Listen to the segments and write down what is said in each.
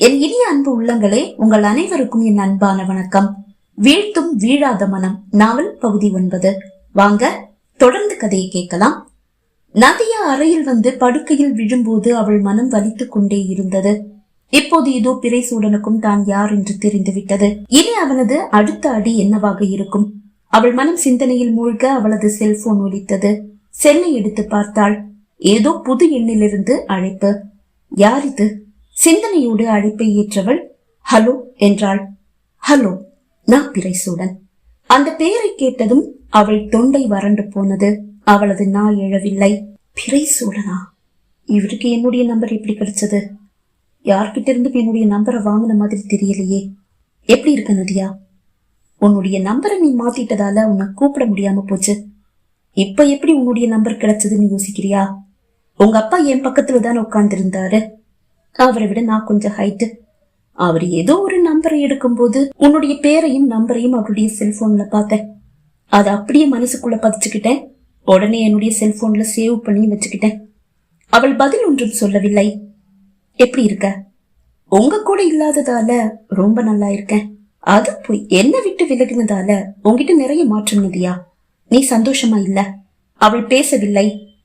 என் இனிய அன்பு உள்ளங்களே உங்கள் அனைவருக்கும் என் அன்பான வணக்கம். வீழ்த்தும் வீழாத மனம் நாவல் பகுதி ஒன்பது. வாங்க தொடர்ந்து கதையை கேட்கலாம். நதியா அறையில் வந்து படுக்கையில் விழும்போது அவள் மனம் வலித்துக் கொண்டே இருந்தது. இப்போது இதோ பிறைசூடனுக்கும் தான் யார் என்று தெரிந்துவிட்டது இனி அவனது அடுத்த அடி என்னவாக இருக்கும்? அவள் மனம் சிந்தனையில் மூழ்க அவளது செல்போன் ஒலித்தது. செல்லை எடுத்து பார்த்தாள். ஏதோ புது எண்ணிலிருந்து அழைப்பு. யார் இது? சிந்தனையோடு அழைப்பை ஏற்றவள் ஹலோ என்றாள். ஹலோ நான் பிரைசூடன் அந்த பெயரை கேட்டதும் அவள் தொண்டை வறண்டு போனது. அவளது நாய் எழவில்லை. பிரைசூடனா இவருக்கு என்னுடைய நம்பர் எப்படி கிடைச்சது? யார்கிட்ட இருந்து என்னுடைய நம்பரை வாங்கின மாதிரி தெரியலையே. எப்படி இருக்க நதியா? உன்னுடைய நம்பரை நீ மாத்திட்டதால உன்னை கூப்பிட முடியாம போச்சு. இப்ப எப்படி உன்னுடைய நம்பர் கிடைச்சதுன்னு யோசிக்கிறியா? உங்க அப்பா என் பக்கத்துல தான் உட்கார்ந்து இருந்தாரு அவரை விட நான் கொஞ்சம் ஹைட்டு அவர் ஏதோ ஒரு நம்பரை எடுக்கும்போது உன்னுடைய பேரையும் நம்பரையும் அவருடைய செல்போன்ல பார்த்தேன். அதை அப்படியே மனசுக்குள்ள பதிச்சுக்கிட்டேன். உடனே என்னுடைய செல்போன்ல சேவ் பண்ணி வச்சுக்கிட்டேன். அவள் பதில் ஒன்றும் சொல்லவில்லை. எப்படி இருக்க? உங்க கூட இல்லாததால ரொம்ப நல்லா இருக்கேன். அது போய் என்ன விட்டு விலகினதால உங்ககிட்ட நிறைய மாற்றம் நிதியா நீ சந்தோஷமா இல்ல? அவள் பேசவில்லை.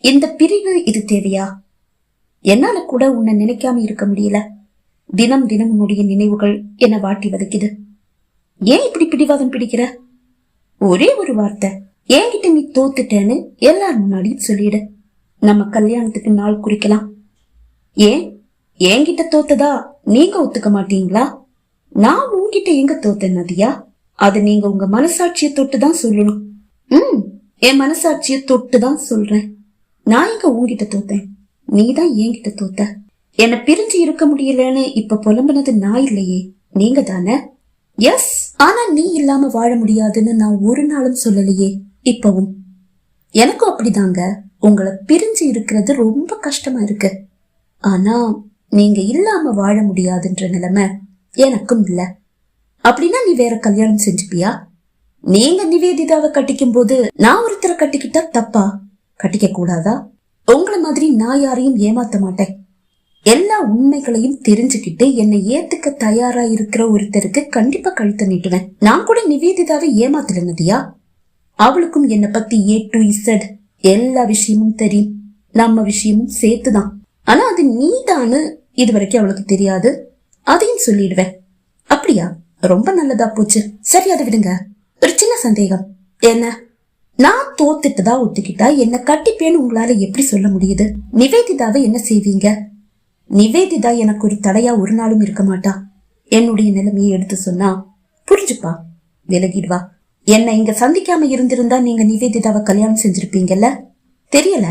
இந்த பிரிவு இது தேவையா? என்னால கூட உன்னை நினைக்காம இருக்க முடியல. தினம் தினம் உன்னுடைய நினைவுகள் என்ன வாட்டி வதைக்குது? ஏன் இப்படி பிடிவாதம் பிடிக்கிற? ஒரே ஒரு வார்த்தை என்கிட்ட நீ தோத்துட்டேன்னு எல்லார் முன்னாடியும் சொல்லிடு. நம்ம கல்யாணத்துக்கு நாள் குறிக்கலாம். ஏன்? என்கிட்ட தோத்ததா நீங்க ஒத்துக்க மாட்டீங்களா? நான் உன்கிட்ட எங்க தோத்தேன் நதியா? அது நீங்க உங்க மனசாட்சியை தொட்டு தான் சொல்லணும். ம் என் மனசாட்சியை தொட்டு தான் சொல்றேன். நான் எங்க உன்கிட்ட தோத்தேன்? நீ தான் என்கிட்ட தோத்த. என்னை பிரிஞ்சு இருக்க முடியலன்னு இப்ப புலம்புனது நான் இல்லையே. நீங்க தானே? எஸ் ஆனா நீ இல்லாம வாழ முடியாதுன்னு நான் ஒரு நாளும் சொல்லலையே. இப்பவும். எனக்கும் அப்படிதாங்க. உங்களை பிரிஞ்சு இருக்கிறது ரொம்ப கஷ்டமா இருக்கு. ஆனா நீங்க இல்லாம வாழ முடியாதுன்ற நிலைமை எனக்கும் இல்ல. அப்படின்னா நீ வேற கல்யாணம் செஞ்சுப்பியா? நீங்க நிவேதிதாவை கட்டிக்கும் போது நான் ஒருத்தரை கட்டிக்கிட்டா தப்பா? கட்டிக்க கூடாதா? மாதிரி நான் யாரையும் ஏமாத்த மாட்டேன். எல்லா உண்மைகளையும் தெரிஞ்சுக்கிட்டு என்னை ஏத்துக்க தயாரா இருக்கிற ஒருத்தருக்கு கண்டிப்பா கழுத்த நீட்டுவேன். நான் கூட நிவேதிதாவை ஏமாத்தல நதியா? அவளுக்கும் என்னை பத்தி ஏ டு இசட் எல்லா விஷயமும் தெரியும். நம்ம விஷயமும் சேர்த்துதான். ஆனா அது நீதான்னு இது வரைக்கும் அவளுக்கு தெரியாது. அதையும் சொல்லிடுவேன். அப்படியா? ரொம்ப நல்லதா போச்சு. சரி அதை விடுங்க. ஒரு சின்ன சந்தேகம். என்ன? நான் தோத்துட்டதா ஒத்துக்கிட்டா என்ன கட்டிப்பேன்னு உங்களால எப்படி சொல்ல முடியுது? நிவேதிதாவை என்ன செய்வீங்க? நிவேதிதா எனக்கு ஒரு தடையா ஒரு நாளும் இருக்க மாட்டா. என்னுடைய நிலைமையை எடுத்து சொன்னா புரிஞ்சுப்பா விலகிடுவா. என்ன இங்க சந்திக்காம இருந்திருந்தா நீங்க நிவேதிதாவை கல்யாணம் செஞ்சிருப்பீங்கல்ல? தெரியல.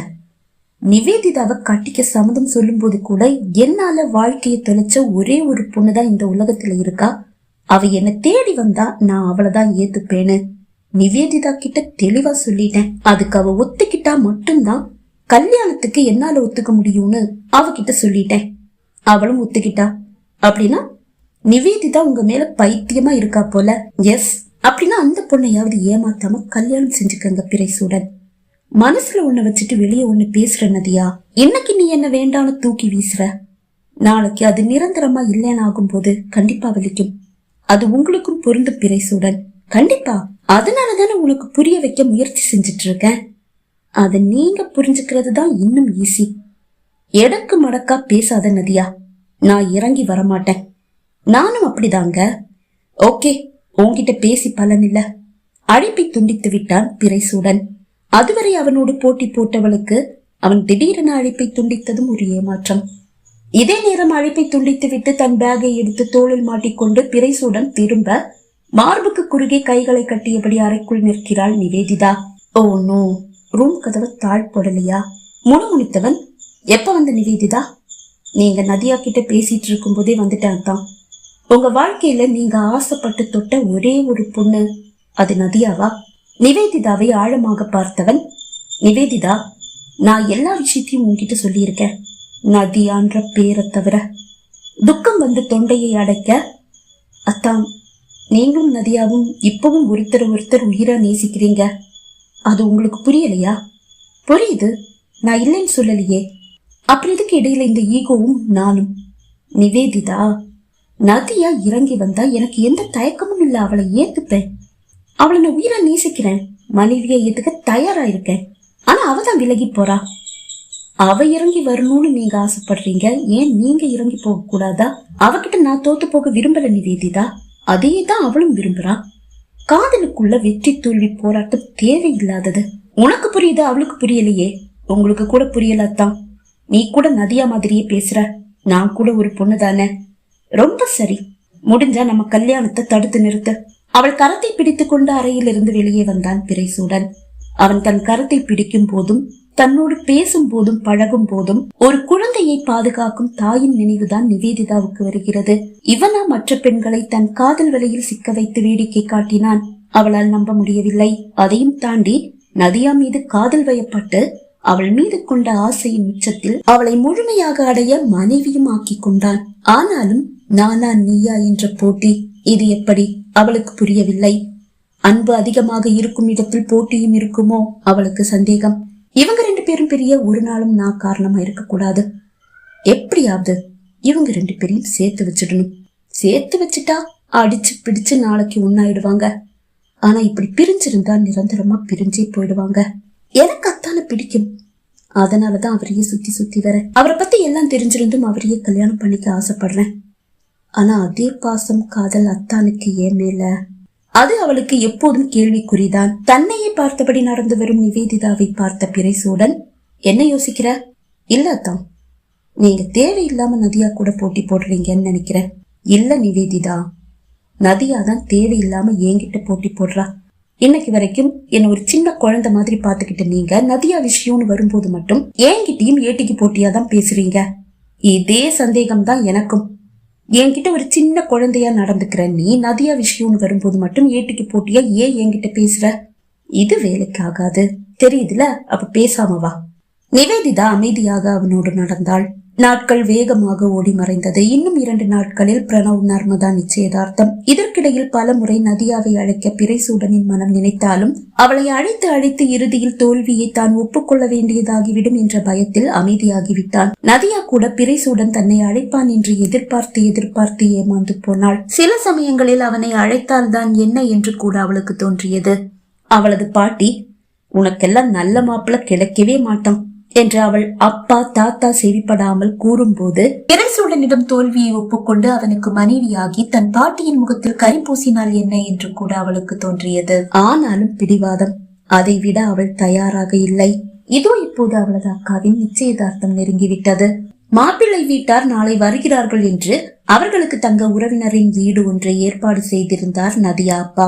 நிவேதிதாவை கட்டிக்க சம்மதம் சொல்லும்போது கூட என்னால வாழ்க்கையை தொலைச்ச ஒரே ஒரு பொண்ணுதான் இந்த உலகத்துல இருக்கா? அவ என்னை தேடி வந்தா நான் அவளைதான் ஏத்துப்பேன்னு. நிவேதிதா கிட்ட தெளிவா சொல்லிட்டேன். அதுக்கு அவ ஒத்துக்கிட்டா மட்டும்தான் கல்யாணத்துக்கு என்னால ஒத்துக்க முடியும்னு அவகிட்ட சொல்லிட்டேன். அவளும் ஒத்துக்கிட்டா. அப்படின்னா நிவேதிதா உங்க மேல பைத்தியமா இருக்கா போல? எஸ் அப்படின்னா அந்த பொண்ணையாவது ஏமாத்தாம கல்யாணம் செஞ்சுக்கங்க பிரைசூடன் மனசுல ஒண்ணு வச்சுட்டு வெளியே ஒண்ணு பேசுற நதியா? இன்னைக்கு நீ என்ன வேண்டாம்னு தூக்கி வீசுற? நாளைக்கு அது நிரந்தரமா இல்லைன்னு ஆகும்போது கண்டிப்பா வலிக்கும் அது உங்களுக்கும் பொருந்தும் பிரைசூடன் கண்டிப்பா. அதனால தானே உனக்கு புரிய வைக்க முயற்சி செஞ்சுட்டு இருக்கேன் அதை நீங்க புரிஞ்சுக்கிறது தான் இன்னும் ஈஸி எடக்கு மடக்கா பேசாத நதியா. நான் இறங்கி வரமாட்டேன். நானும் அப்படிதாங்க. ஓகே உன்கிட்ட பேசி பலன் இல்ல. அழைப்பை துண்டித்து விட்டான் பிறைசூடன் அதுவரை அவனோடு போட்டி போட்டவளுக்கு அவன் திடீரென அழைப்பை துண்டித்ததும் ஒரு ஏமாற்றம். இதே நேரம் அழைப்பை துண்டித்து விட்டு தன் பேக்கை எடுத்து தோளில் மாட்டிக்கொண்டு பிறைசூடன் திரும்ப மார்புக்கு குறுகே கைகளை கட்டியபடி அறைக்குள் நிற்கிறாள் நிவேதிதா. Oh no. ரூம் கதவு தாழ் போடலையா முணுமுணித்தவன். எப்ப வந்த நிவேதிதா? நீங்க நதியா கிட்ட பேசிட்டு இருக்கும் போதே வந்துட்டேன் தான். உங்க வாழ்க்கையில நீங்க ஆசைப்பட்டு தொட்ட ஒரே ஒரு பொண்ணு. அது நதியாவா? நிவேதிதாவை ஆழமாக பார்த்தவன் நிவேதிதா நான் எல்லா விஷயத்தையும் உன்கிட்ட சொல்லியிருக்கேன். நதியான்ற பேரை தவிர. துக்கம் வந்து தொண்டையை அடைக்க? அத்தான். நீங்களும் நதியாவும் இப்பவும் ஒருத்தர் ஒருத்தர் உயிரா நேசிக்கிறீங்க. அது உங்களுக்கு புரியலையா? புரியுது. நான் இல்லைன்னு சொல்லலையே. அப்புறம் இதுக்கு இடையில இந்த ஈகோவும் நானும்? நிவேதிதா நதியா இறங்கி வந்தா எனக்கு எந்த தயக்கமும் இல்ல அவளை ஏத்துப்பேன். அவளை நான் உயிரா நேசிக்கிறேன். மனைவியை ஏத்துக்க தயாரா இருக்கேன் ஆனா அவ தான் விலகி போறா. அவ இறங்கி வரணும்னு நீங்க ஆசைப்படுறீங்க. ஏன் நீங்க இறங்கி போக கூடாதா அவகிட்ட நான் தோத்து போக விரும்பல நிவேதிதா. அதையே தான் அவளும் விரும்புறா. காதலுக்குள்ள வெற்றி தோல்வி போராட்டம் தேவையில்லாதது. உனக்கு புரியுது? அவளுக்கு புரியலையே. உங்களுக்கு கூட புரியலத்தான். நீ கூட நதியா மாதிரியே பேசுற. நான் கூட ஒரு பொண்ணு தானே. ரொம்ப சரி. முடிஞ்சா நம்ம கல்யாணத்தை தடுத்து நிறுத்து. அவள் கரத்தை பிடித்துக் கொண்டு அறையிலிருந்து வெளியே வந்தான் பிறைசூடன் அவன் தன் கரத்தை பிடிக்கும் போதும் தன்னோடு பேசும் போதும் பழகும் போதும் ஒரு குழந்தையை பாதுகாக்கும் தாயின் நினைவுதான் நிவேதிதாவுக்கு வருகிறது. இவனா மற்ற பெண்களை தன் காதல் வலையில் சிக்க வைத்து வேடிக்கை காட்டினான். அவளால் நம்ப முடியவில்லை. அதையும் தாண்டி நதியா மீது காதல் வயப்பட்டு அவள் மீது கொண்ட ஆசையின் உச்சத்தில் அவளை முழுமையாக அடைய மனைவியும் ஆக்கிக் கொண்டான். ஆனாலும் நானா நீயா என்ற போட்டி இது எப்படி அவளுக்கு புரியவில்லை. அன்பு அதிகமாக இருக்கும் இடத்தில் போட்டியும் இருக்குமோ? அவளுக்கு சந்தேகம். இவங்க ரெண்டு பேரும் பெரிய ஒரு நாளும் நான் காரணமா இருக்கக்கூடாது. எப்படியாவது இவங்க ரெண்டு பேரையும் சேர்த்து வச்சிடணும். சேர்த்து வச்சுட்டா அடிச்சு பிடிச்சு நாளைக்கு ஒன்னாயிடுவாங்க ஆனா இப்படி பிரிஞ்சிருந்தா நிரந்தரமா பிரிஞ்சே போயிடுவாங்க. எனக்கு அத்தான பிடிக்கும். அதனாலதான் அவரையே சுத்தி சுத்தி வர. அவரை பத்தி எல்லாம் தெரிஞ்சிருந்தும் அவரையே கல்யாணம் பண்ணிக்க ஆசைப்படுறேன். ஆனா அதே பாசம் காதல் அத்தானுக்கு ஏன் மேல? அது அவளுக்கு எப்போதும் கேள்விக்குறிதான். தன்னையே பார்த்தபடி நடந்து வரும் நிவேதிதாவை பார்த்த பிறைசூடன் என்ன யோசிக்கிற? இல்ல அத்தான். நீங்க தேவையில்லாம நதியா கூட போட்டி போடுறீங்கன்னு நினைக்கிறேன். இல்ல நிவேதிதா. நதியா தான் தேவையில்லாம என்கிட்ட போட்டி போடுறா. இன்னைக்கு வரைக்கும் என்ன ஒரு சின்ன குழந்தை மாதிரி பாத்துக்கிட்ட நீங்க நதியா விஷயம்னு வரும்போது மட்டும் என்கிட்டயும் ஏட்டிக்கு போட்டியா தான் பேசுறீங்க? இதே சந்தேகம் தான் எனக்கும். என்கிட்ட ஒரு சின்ன குழந்தையா நடந்துக்கிற நீ நதியா விஷயம்னு வரும்போது மட்டும் ஏட்டிக்கு போட்டியா? ஏன் என்கிட்ட பேசுற? இது வேலைக்கு ஆகாது. தெரியுதுல? அப்ப பேசாம வா. நிவேதிதா அமைதியாக அவனோடு நடந்தாள். நாட்கள் வேகமாக ஓடி மறைந்தது. இன்னும் இரண்டு நாட்களில் பிரணவ் நர்மதா நிச்சயதார்த்தம். இதற்கிடையில் பல முறை நதியாவை அழைக்க பிறைசூடனின் மனம் நினைத்தாலும் அவளை அழைத்து அழைத்து இறுதியில் தோல்வியை தான் ஒப்புக்கொள்ள வேண்டியதாகிவிடும் என்ற பயத்தில் அமைதியாகிவிட்டான். நதியா கூட பிறைசூடன் தன்னை அழைப்பான் என்று எதிர்பார்த்து எதிர்பார்த்து ஏமாந்து போனாள். சில சமயங்களில் அவனை அழைத்தால் தான் என்ன என்று கூட அவளுக்கு தோன்றியது. அவளது பாட்டி உனக்கெல்லாம் நல்ல மாப்பிள்ள கிடைக்கவே மாட்டான். என்று அவள் அப்பா தாத்தா செவிப்படாமல் கூறும்போது இறைசூழனிடம் தோல்வியை ஒப்புக்கொண்டு அவனுக்கு மனைவியாகி தன் பாட்டியின் முகத்தில் கரி பூசினால் என்ன என்று கூட அவளுக்கு தோன்றியது. ஆனாலும் பிடிவாதம். அதை விட அவள் தயாராக இல்லை. இதோ இப்போது அவளது அக்காவின் நிச்சயதார்த்தம் நெருங்கிவிட்டது. மாப்பிள்ளை வீட்டார் நாளை வருகிறார்கள் என்று அவர்களுக்கு தங்க உறவினரின் வீடு ஒன்றை ஏற்பாடு செய்திருந்தார் நதியா அப்பா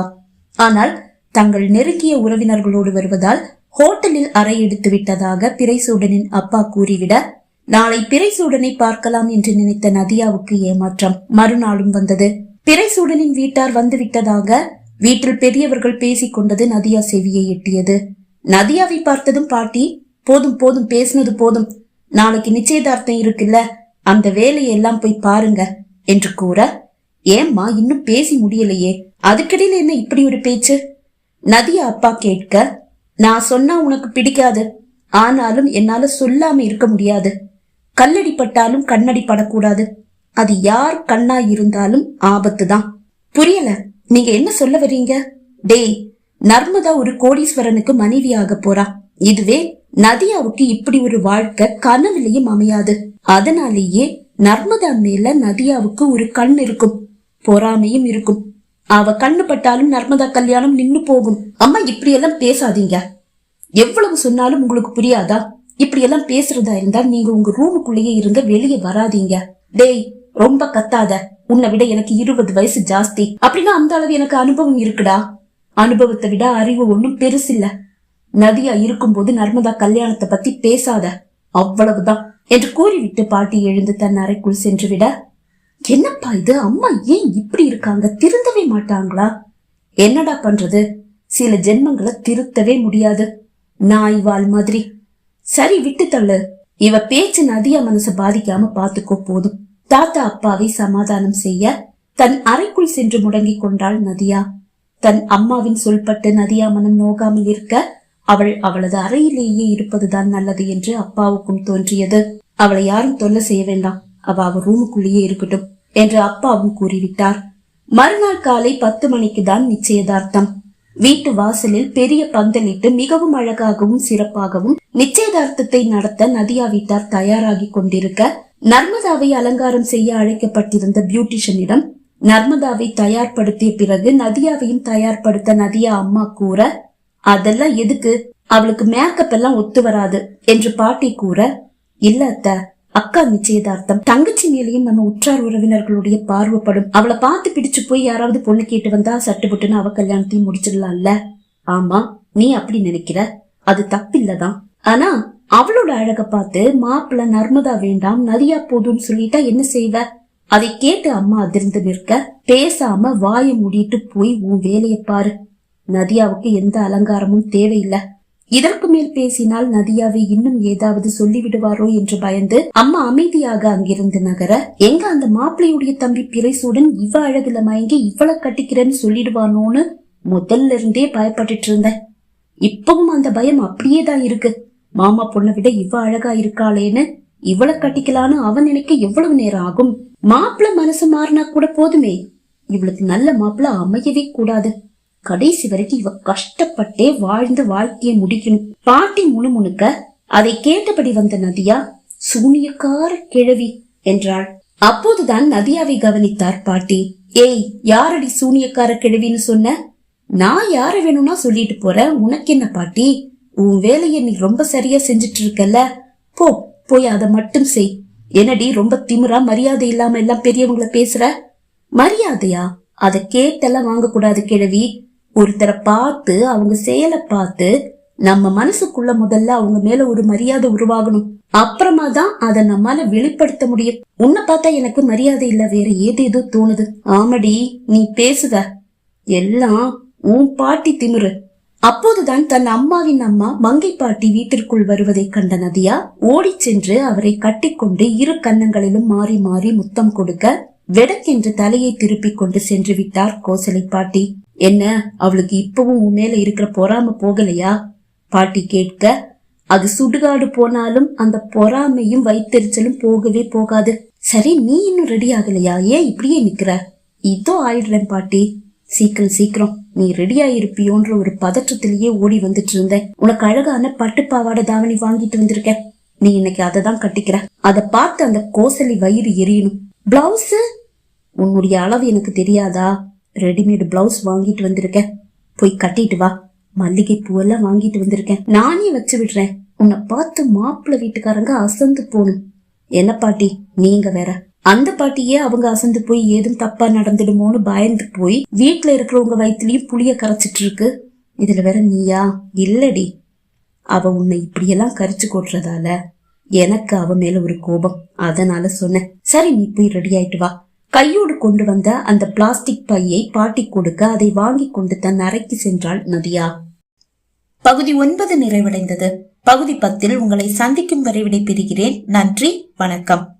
ஆனால் தங்கள் நெருங்கிய உறவினர்களோடு வருவதால் ஹோட்டலில் அறை எடுத்து விட்டதாக பிறைசூடனின் அப்பா கூறிவிட நாளை பிறைசூடனை பார்க்கலாம் என்று நினைத்த நதியாவுக்கு ஏமாற்றம் மறுநாளும் வந்தது. பிறைசூடனின் வீட்டார் வந்து விட்டதாக வீட்டில் பெரியவர்கள் பேசிக் கொண்டது நதியா செவியை எட்டியது. நதியாவை பார்த்ததும் பாட்டி போதும் போதும் பேசினது போதும். நாளைக்கு நிச்சயதார்த்தம் இருக்குல்ல. அந்த வேலையெல்லாம் போய் பாருங்க என்று கூற ஏம்மா இன்னும் பேசி முடியலையே. அதுக்கிடையில என்ன இப்படி ஒரு பேச்சு? நதியா அப்பா கேட்க நான் சொன்னா உனக்கு பிடிக்காது. ஆனாலும் என்னால சொல்லாம இருக்க முடியாது. கல்லடி பட்டாலும் கண்ணடி படக்கூடாது. அது யார் கண்ணா இருந்தாலும் ஆபத்து தான் புரியல. நீங்க என்ன சொல்ல வர்றீங்க? டேய் நர்மதா ஒரு கோடீஸ்வரனுக்கு மனைவி ஆக போறா. இதுவே நதியாவுக்கு இப்படி ஒரு வாழ்க்கை கனவுலயும் அமையாது. அதனாலேயே நர்மதா மேல நதியாவுக்கு ஒரு கண் இருக்கும். பொறாமையும் இருக்கும். அவ கண்ணு பட்டாலும் நர்மதா கல்யாணம் நின்னு போகும். அம்மா இப்படியெல்லாம் பேசாதீங்க. எவ்வளவு சொன்னாலும் உங்களுக்கு புரியாதா? இப்படியெல்லாம் பேசுறதா இருந்தா நீங்க உங்க ரூமுக்குள்ளேயே இருந்து வெளியே வராதீங்க. டேய் ரொம்ப கத்தாத. உன்னை விட எனக்கு இருபது வயசு ஜாஸ்தி. அப்படின்னா அந்த அளவு எனக்கு அனுபவம் இருக்குடா. அனுபவத்தை விட அறிவு ஒண்ணும் பெருசில்ல. நதியா இருக்கும்போது நர்மதா கல்யாணத்தை பத்தி பேசாத. அவ்வளவுதான். என்று கூறிவிட்டு பாட்டி எழுந்து தன் அறைக்குள் சென்று விட என்னப்பா இது? அம்மா ஏன் இப்படி இருக்காங்க திருந்தவே மாட்டாங்களா? என்னடா பண்றது? சில ஜென்மங்களை திருத்தவே முடியாது. நாய் வால் மாதிரி. சரி விட்டு தள்ளு. இவ பேச்சு நதியா மனச பாதிக்காம பாத்துக்கோ போதும். தாத்தா அப்பாவை சமாதானம் செய்ய தன் அறைக்குள் சென்று முடங்கிக் கொண்டாள் நதியா. தன் அம்மாவின் சொல்பட்டு நதியா மனம் நோகாமல் இருக்க அவள் அவளது அறையிலேயே இருப்பதுதான் நல்லது என்று அப்பாவுக்கும் தோன்றியது. அவளை யாரும் தொல்லை செய்ய வேண்டாம். அவ அவ ரூமுக்குள்ளேயே இருக்கட்டும். என்று அப்பாவும் கூறிவிட்டார். மறுநாள் காலை பத்து மணிக்கு தான் நிச்சயதார்த்தம். வீட்டு வாசலில் பெரிய பந்தலிட்டு மிகவும் அழகாகவும் சிறப்பாகவும் நிச்சயதார்த்தத்தை நடத்த நதியா வீட்டார் தயாராகி கொண்டிருக்க நர்மதாவை அலங்காரம் செய்ய அழைக்கப்பட்டிருந்த பியூட்டிஷியனிடம் நர்மதாவை தயார்படுத்திய பிறகு நதியாவையும் தயார்படுத்த நதியா அம்மா கூற அதெல்லாம் எதுக்கு? அவளுக்கு மேக்கப் எல்லாம் ஒத்து வராது என்று பாட்டி கூற இல்ல அத்த. அக்கா நிச்சயதார்த்தம். தங்கச்சி மேலேயும் நம்ம உற்றார் உறவினர்களுடைய பார்வைப்படும். அவளை பார்த்து பிடிச்சு போய் யாராவது பொண்ணு கேட்டு வந்தா சட்டுப்புட்டுன்னு அவ கல்யாணத்தையும் முடிச்சிடலாம்ல? ஆமா நீ அப்படி நினைக்கிற? அது தப்பில்லதான். ஆனா அவளோட அழக பார்த்து மாப்பிள்ள நர்மதா வேண்டாம் நதியா போதும்னு சொல்லிட்டா என்ன செய்வ? அதை கேட்டு அம்மா அதிர்ந்து நிற்க பேசாம வாயை மூடிட்டு போய் உன் வேலையை பாரு. நதியாவுக்கு எந்த அலங்காரமும் தேவையில்லை. இதற்கு மேல் பேசினால் நதியாவை இன்னும் ஏதாவது சொல்லிவிடுவாரோ என்று பயந்து அம்மா அமைதியாக அங்கிருந்து நகர எங்க அந்த மாப்பிள்ளையுடைய தம்பி பிரைசூடன் இவ அழகுல மயங்கி இவ்வளவு கட்டிக்கிறேன்னு சொல்லிடுவானோன்னு முதல்ல இருந்தே பயப்பட்டுட்டு இருந்தேன். இப்பவும் அந்த பயம் அப்படியே தான் இருக்கு. மாமா பொண்ணை விட இவ அழகா இருக்காளேன்னு இவள கட்டிக்கலான்னு அவன் நினைக்க எவ்வளவு நேரம் ஆகும்? மாப்பிள்ள மனசு மாறினா கூட போதுமே. இவளுக்கு நல்ல மாப்பிள்ள அமையவே கூடாது. கடைசி வரைக்கும் இவ கஷ்டப்பட்டே வாழ்ந்து வாழ்க்கையை முடிக்கணும். பாட்டி முணுமுணுக்க அதை கேட்டபடி வந்த நதியா சூனியக்கார கிழவி என்றாள். அப்போதுதான் நதியாவை கவனித்தார் பாட்டி. ஏய் யாரடி சூனியக்கார கிழவின்னு சொன்ன? நான் யார வேணும்னா சொல்லிட்டு போறேன் உனக்கு என்ன பாட்டி? உன் வேலையை நீ ரொம்ப சரியா செஞ்சுட்டு இருக்கல்ல போ போய் அதை மட்டும் செய். என்னடி ரொம்ப திமிரா மரியாதை இல்லாம எல்லாம் பெரியவங்கள பேசுற? மரியாதையா? அதை கேட்டெல்லாம் வாங்க கூடாது கிழவி. ஒருத்தரை பார்த்து அவங்க செயலை பார்த்து நம்ம மனசுக்குள்ள முதல்ல அவங்க மேல ஒரு மரியாதை உருவாகணும். அப்புறமா தான் அதை நம்மால வெளிப்படுத்த முடியும். உன்னை பார்த்தா எனக்கு மரியாதை இல்ல வேற ஏதேதோ தோணுது. ஆமடி நீ பேசுத. எல்லாம் உன் பாட்டி திமிரு. அப்போதுதான் தன் அம்மாவின் அம்மா மங்கை பாட்டி வீட்டிற்குள் வருவதை கண்ட நதியா ஓடிச் சென்று அவரை கட்டிக்கொண்டு இரு கன்னங்களிலும் மாறி மாறி முத்தம் கொடுக்க வெடக்கென்று தலையை திருப்பிக் கொண்டு சென்று விட்டார் கோசலை பாட்டி. என்ன அவளுக்கு இப்பவும் உன் மேல இருக்கிற பொறாம போகலையா? பாட்டி கேட்க அது சுடுகாடு போனாலும் அந்த பொறாமையும் வைத்தெரிச்சலும் போகவே போகாது. சரி நீ இன்னும் ரெடி ஆகலையா? ஏன் இப்படியே நிக்கிற? இதோ ஆயிடுறேன் பாட்டி. சீக்கிரம் சீக்கிரம். நீ ரெடியா இருப்பியோன்ற ஒரு பதற்றத்திலேயே ஓடி வந்துட்டு இருந்தேன். உனக்கு அழகான பட்டு பாவாடை தாவணி வாங்கிட்டு வந்திருக்க நீ இன்னைக்கு அதை தான் கட்டிக்கிற. அதை பார்த்து அந்த கோசலி வயிறு எரியணும். பிளவுஸ்? உன்னுடைய அளவு எனக்கு தெரியாதா? ரெடிமேடு பிளவுஸ் வாங்கிட்டு வந்திருக்கேன். போய் கட்டிட்டு வா. மல்லிகை பூவெல்லாம் வாங்கிட்டு வந்திருக்கேன். நானே வச்சு விடுறேன். உன்னை பார்த்து மாப்பிள்ளை வீட்டுக்காரங்க அசந்து போகணும். என்ன பாட்டி? நீங்க வேற. அந்த பாட்டியே அவங்க அசந்து போய் ஏதும் தப்பா நடந்துடுமோன்னு பயந்து போய் வீட்டுல இருக்கிறவங்க வயிற்றுலயும் புளிய கரைச்சிட்டு இருக்கு. இதுல வேற நீயா? இல்லடி. அவ உன்னை இப்படியெல்லாம் கரிச்சு கொட்டுறதால எனக்கு அவ மேல ஒரு கோபம். அதனால சொன்னேன். சரி நீ போய் ரெடி ஆயிட்டு வா. கையோடு கொண்டு வந்த அந்த பிளாஸ்டிக் பையை பாட்டி கொடுக்க அதை வாங்கி கொண்டு தன் அறைக்கு சென்றாள் நதியா. பகுதி ஒன்பது நிறைவடைந்தது. பகுதி பத்தில் உங்களை சந்திக்கும் வரை விடைபெறுகிறேன். நன்றி. வணக்கம்.